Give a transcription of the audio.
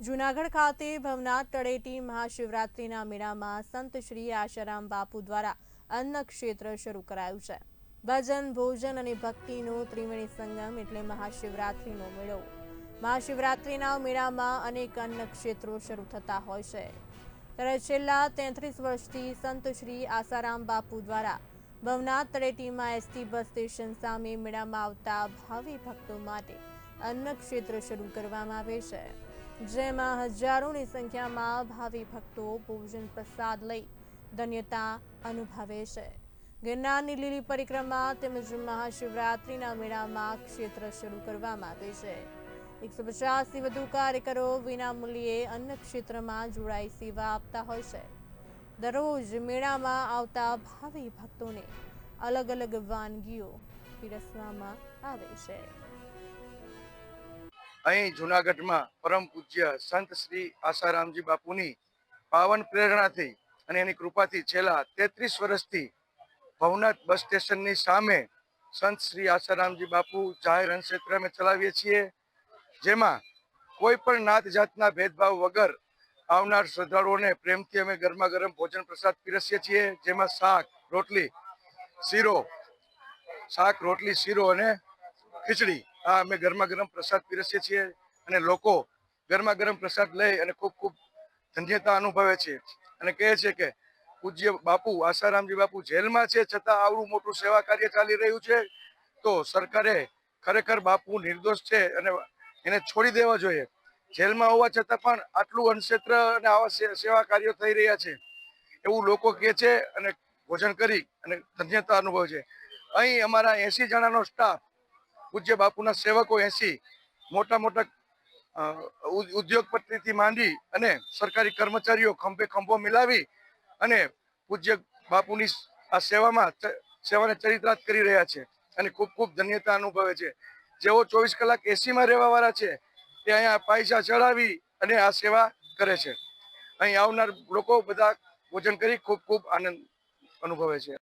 જૂનાગઢ ખાતે ભવનાથ તળેટી મહાશિવરાત્રિના મેળામાં સંત શ્રી આશારામ બાપુ દ્વારા અન્ન ક્ષેત્ર શરૂ કરાયું છે. ભજન, ભોજન અને ભક્તિનો ત્રિવેણી સંગમ એટલે મહાશિવરાત્રિનો મેળો. મહાશિવરાત્રિના મેળામાં અનેક અન્ન ક્ષેત્રો શરૂ થતા હોય છે. ત્યારે છેલ્લા તેત્રીસ વર્ષથી સંત શ્રી આસારામ બાપુ દ્વારા ભવનાથ તળેટીમાં એસટી બસ સ્ટેશન સામે મેળામાં આવતા ભાવિ ભક્તો માટે અન્ન ક્ષેત્ર શરૂ કરવામાં આવે છે. જેમાં હજારોની સંખ્યામાં ભાવિ ભક્તો ભોજન પ્રસાદ લઈ ધન્યતા અનુભવે છે. ગિરનારની લીલી પરિક્રમા તેમજ મહાશિવરાત્રિના મેળામાં ક્ષેત્ર શરૂ કરવામાં આવે છે. એકસો પચાસથી વધુ કાર્યકરો વિનામૂલ્યે અન્ન ક્ષેત્રમાં જોડાઈ સેવા આપતા હોય છે. દરરોજ મેળામાં આવતા ભાવિ ભક્તોને અલગ અલગ વાનગીઓ પીરસવામાં આવે છે. અહીં જુનાગઢમાં પરમ પૂજ્ય સંત શ્રી આસારામજી બાપુની પાવન પ્રેરણાથી અને એની કૃપાથી છેલ્લા તેત્રીસ વર્ષથી ભવનાથ બસ સ્ટેશનની સામે સંત શ્રી આસારામજી બાપુ જાહેર અંશેત્ર અમે ચલાવીએ છીએ, જેમાં કોઈ પણ નાત જાતના ભેદભાવ વગર આવનાર શ્રદ્ધાળુઓને પ્રેમથી અમે ગરમા ગરમ ભોજન પ્રસાદ પીરસીએ છીએ, જેમાં શાક, રોટલી, શીરો, શાક, રોટલી, શીરો અને ખીચડી આ અમે ગરમા ગરમ પ્રસાદ પીરસીએ છીએ અને લોકો ગરમા ગરમ પ્રસાદ લઈ અને ખૂબ ખૂબ ધન્યતા અનુભવે છે. અને કહે છે કે, પૂજ્ય બાપુ, આસારામજી બાપુ જેલમાં છે છતાં આવડું મોટું સેવા કાર્ય ચાલી રહ્યું છે, તો સરકારે ખરેખર બાપુ નિર્દોષ છે અને એને છોડી દેવા જોઈએ. જેલમાં હોવા છતાં પણ આટલું અનક્ષેત્ર અને આવા સેવા કાર્યો થઈ રહ્યા છે. એવું લોકો કહે છે અને ભોજન કરી અને ધન્યતા અનુભવે છે. અહીં અમારા એસી જણાનો સ્ટાફ પૂજ્ય બાપુના સેવકો એસી મોટા મોટા ઉદ્યોગપતિથી માંડી અને સરકારી કર્મચારીઓ ખંભે ખંભો મિલાવી અને પૂજ્ય બાપુની આ સેવામાં સેવાને ચરિતાર્થ કરી રહ્યા છે અને ખૂબ ખૂબ ધન્યતા અનુભવે છે. જેઓ ચોવીસ કલાક એસીમાં રહેવાવાળા છે, તે અહીંયા પૈસા ચડાવી અને આ સેવા કરે છે. અહીં આવનાર લોકો બધા ભોજન કરી ખૂબ ખૂબ આનંદ અનુભવે છે.